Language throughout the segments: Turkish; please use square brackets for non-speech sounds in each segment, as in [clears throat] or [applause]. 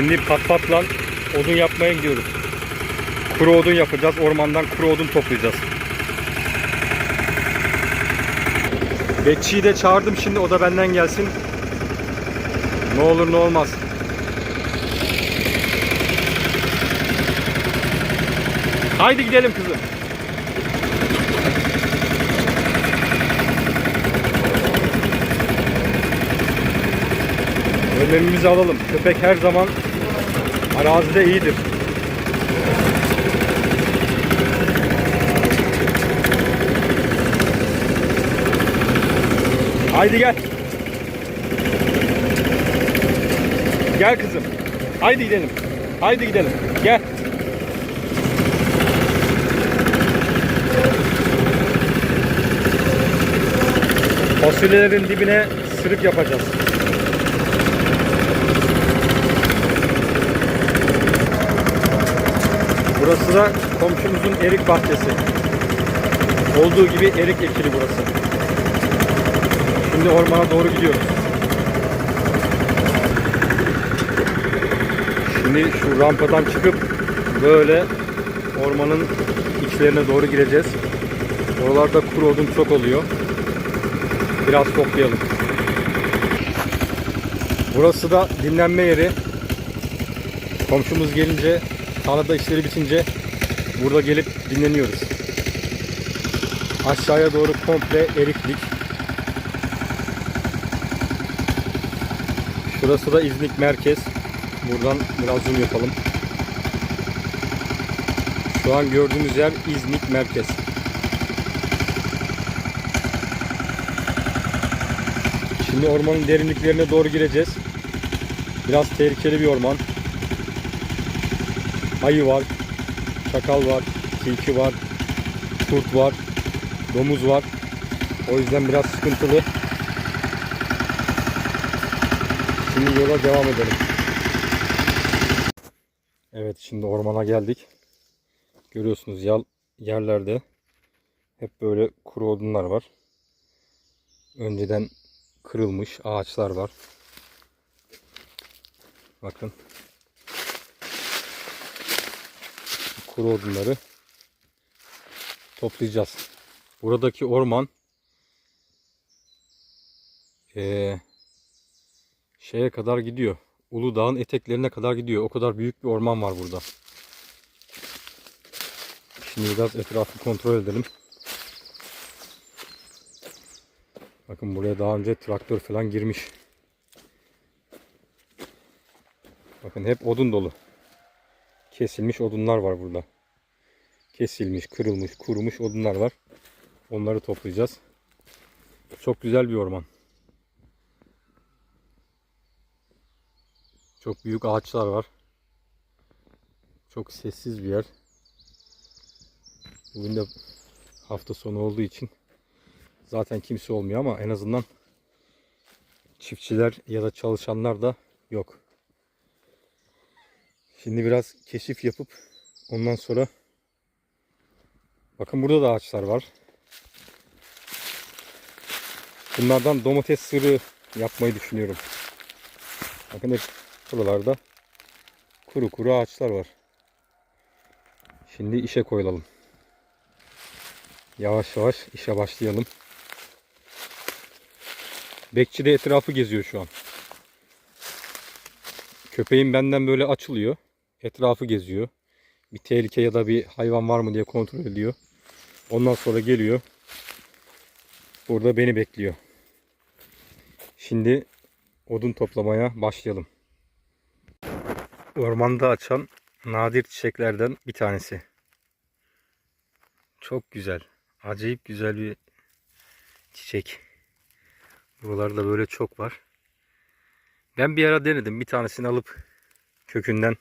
Şimdi pat patla odun yapmaya gidiyoruz. Kuru odun yapacağız. Ormandan kuru odun toplayacağız. Bekçiyi de çağırdım şimdi o da benden gelsin. Ne olur ne olmaz. Haydi gidelim kızım. Önlemimizi alalım. Köpek her zaman arazide iyidir. Haydi gel. Gel kızım. Haydi gidelim. Haydi gidelim. Gel. Fasulyelerin dibine sırık yapacağız. Burası da komşumuzun erik bahçesi. Olduğu gibi erik ekili burası. Şimdi ormana doğru gidiyoruz. Şimdi şu rampadan çıkıp böyle ormanın içlerine doğru gireceğiz. Oralarda kuru odun çok oluyor. Biraz toplayalım. Burası da dinlenme yeri. Komşumuz gelince, tarlada işleri bitince burada gelip dinleniyoruz. Aşağıya doğru komple eriklik. Şurası da İznik merkez. Buradan biraz zoom yapalım. Şu an gördüğümüz yer İznik merkez. Şimdi ormanın derinliklerine doğru gireceğiz. Biraz tehlikeli bir orman. Ayı var, çakal var, tilki var, kurt var, domuz var. O yüzden biraz sıkıntılı. Şimdi yola devam edelim. Evet şimdi ormana geldik. Görüyorsunuz yal, yerlerde hep böyle kuru odunlar var. Önceden kırılmış ağaçlar var. Bakın. Kuru odunları toplayacağız. Buradaki orman eee, şeye kadar gidiyor. Uludağ'ın eteklerine kadar gidiyor. O kadar büyük bir orman var burada. Şimdi biraz etrafı kontrol edelim. Bakın buraya daha önce traktör falan girmiş. Bakın hep odun dolu. Kesilmiş odunlar var burada. Kesilmiş, kırılmış, kurumuş odunlar var. Onları toplayacağız. Çok güzel bir orman. Çok büyük ağaçlar var. Çok sessiz bir yer. Bugün de hafta sonu olduğu için zaten kimse olmuyor ama en azından çiftçiler ya da çalışanlar da yok. Şimdi biraz keşif yapıp ondan sonra bakın burada da ağaçlar var. Bunlardan domates sırrı yapmayı düşünüyorum. Bakın hep buralarda kuru kuru ağaçlar var. Şimdi işe koyulalım. Yavaş yavaş işe başlayalım. Bekçi de etrafı geziyor şu an. Köpeğim benden böyle açılıyor. Etrafı geziyor. Bir tehlike ya da bir hayvan var mı diye kontrol ediyor. Ondan sonra geliyor. Burada beni bekliyor. Şimdi odun toplamaya başlayalım. Ormanda açan nadir çiçeklerden bir tanesi. Çok güzel. Acayip güzel bir çiçek. Buralarda böyle çok var. Ben bir ara denedim. Bir tanesini alıp kökünden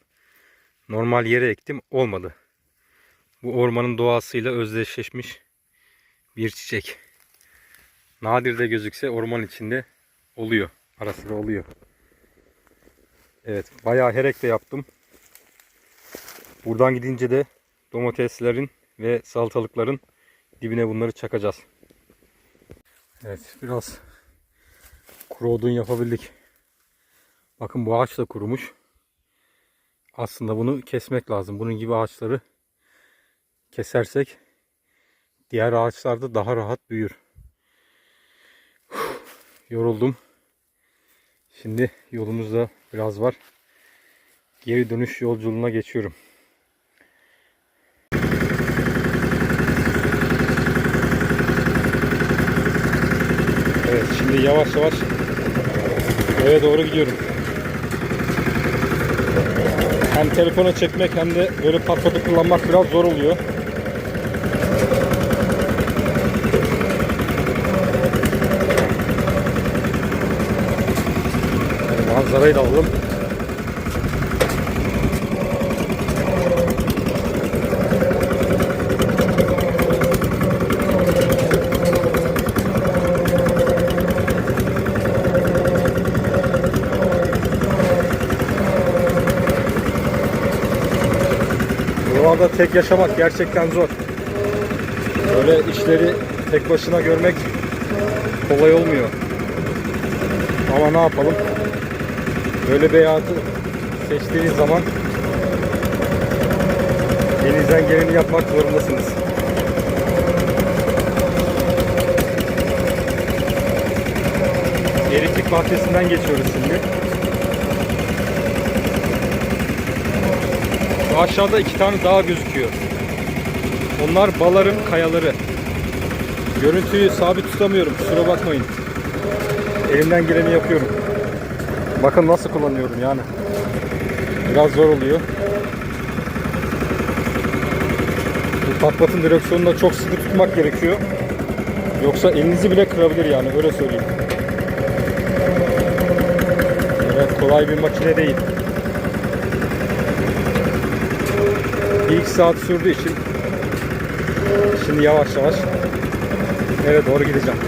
normal yere ektim. Olmadı. Bu ormanın doğasıyla özdeşleşmiş bir çiçek. Nadir de gözükse orman içinde oluyor. Ara sıra oluyor. Evet. Bayağı herek de yaptım. Buradan gidince de domateslerin ve salatalıkların dibine bunları çakacağız. Evet. Biraz kuru odun yapabildik. Bakın bu ağaç da kurumuş. Aslında bunu kesmek lazım. Bunun gibi ağaçları kesersek diğer ağaçlarda daha rahat büyür. Yoruldum. Şimdi yolumuzda biraz var. Geri dönüş yolculuğuna geçiyorum. Evet şimdi yavaş yavaş eve doğru gidiyorum. Hem telefona çekmek hem de böyle patladı kullanmak biraz zor oluyor. Yani manzarayı da alalım. Buralarda tek yaşamak gerçekten zor. Böyle işleri tek başına görmek kolay olmuyor. Ama ne yapalım? Böyle bir hayatı seçtiğiniz zaman elinizden geleni yapmak zorundasınız. Eriklik bahçesinden geçiyoruz şimdi. Aşağıda iki tane dağ gözüküyor. Onlar Balar'ın kayaları. Görüntüyü sabit tutamıyorum. Kusura bakmayın. Elimden geleni yapıyorum. Bakın nasıl kullanıyorum yani. Biraz zor oluyor. Bu patlatın direksiyonunu da çok sıkı tutmak gerekiyor. Yoksa elinizi bile kırabilir yani öyle söyleyeyim. Evet kolay bir makine değil. Bir iki saat sürdüğü için şimdi yavaş yavaş eve doğru gideceğim.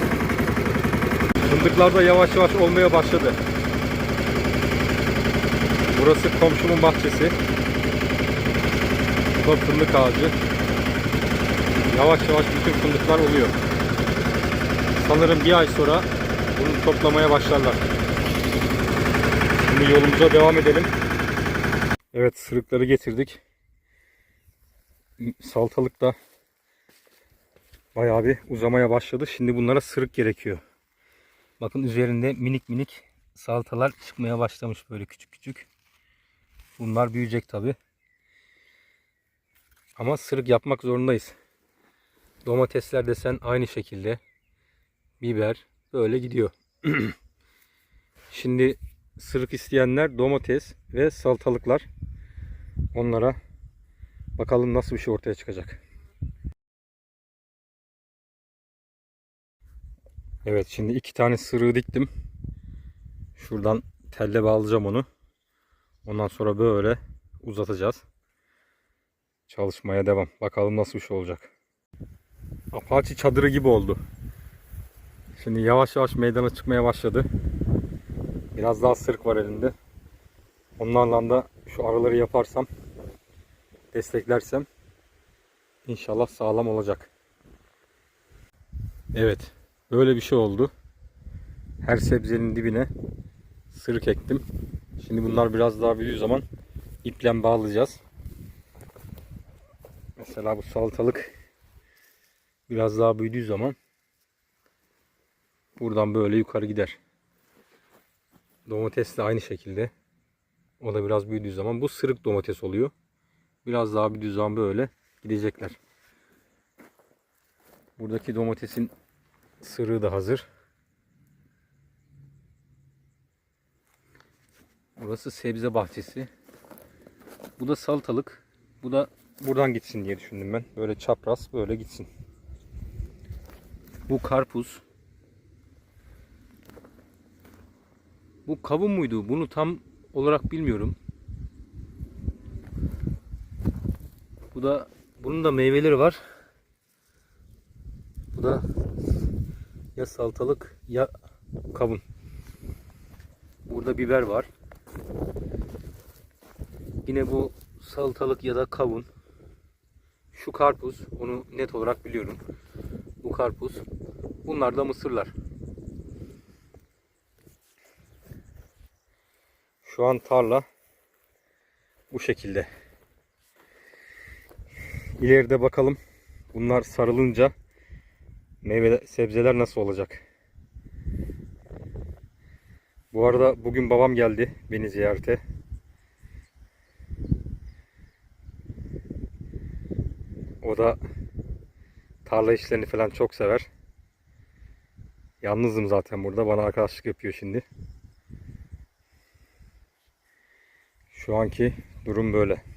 Fındıklar da yavaş yavaş olmaya başladı. Burası komşumun bahçesi. Bu da fındık ağacı. Yavaş yavaş bütün fındıklar oluyor. Sanırım bir ay sonra bunu toplamaya başlarlar. Şimdi yolumuza devam edelim. Evet sırıkları getirdik. Saltalık da bayağı bir uzamaya başladı. Şimdi bunlara sırık gerekiyor. Bakın üzerinde minik minik salatalar çıkmaya başlamış böyle küçük küçük. Bunlar büyüyecek tabi. Ama sırık yapmak zorundayız. Domatesler desen aynı şekilde. Biber böyle gidiyor. [clears throat] Şimdi sırık isteyenler domates ve salatalıklar. Onlara bakalım nasıl bir şey ortaya çıkacak. Evet şimdi iki tane sırığı diktim. Şuradan telle bağlayacağım onu. Ondan sonra böyle uzatacağız. Çalışmaya devam. Bakalım nasıl bir şey olacak. Apache çadırı gibi oldu. Şimdi yavaş yavaş meydana çıkmaya başladı. Biraz daha sırık var elinde. Onlarla da şu araları yaparsam desteklersem inşallah sağlam olacak. Evet. Böyle bir şey oldu. Her sebzenin dibine sırık ektim. Şimdi bunlar biraz daha büyüdüğü zaman iple bağlayacağız. Mesela bu salatalık biraz daha büyüdüğü zaman buradan böyle yukarı gider. Domates de aynı şekilde. O da biraz büyüdüğü zaman bu sırık domates oluyor. Biraz daha büyüdüğü zaman böyle gidecekler. Buradaki domatesin sırığı da hazır. Burası sebze bahçesi. Bu da salatalık. Bu da buradan gitsin diye düşündüm ben. Böyle çapraz böyle gitsin. Bu karpuz. Bu kavun muydu? Bunu tam olarak bilmiyorum. Bu da bunun da meyveleri var. Bu da ya salatalık ya kavun. Burada biber var. Yine bu salatalık ya da kavun. Şu karpuz. Onu net olarak biliyorum. Bu karpuz. Bunlar da mısırlar. Şu an tarla bu şekilde. İleride bakalım bunlar sarılınca meyve sebzeler nasıl olacak. Bu arada bugün babam geldi beni ziyarete. O da tarla işlerini falan çok sever. Yalnızım zaten burada. Bana arkadaşlık yapıyor şimdi. Şu anki durum böyle.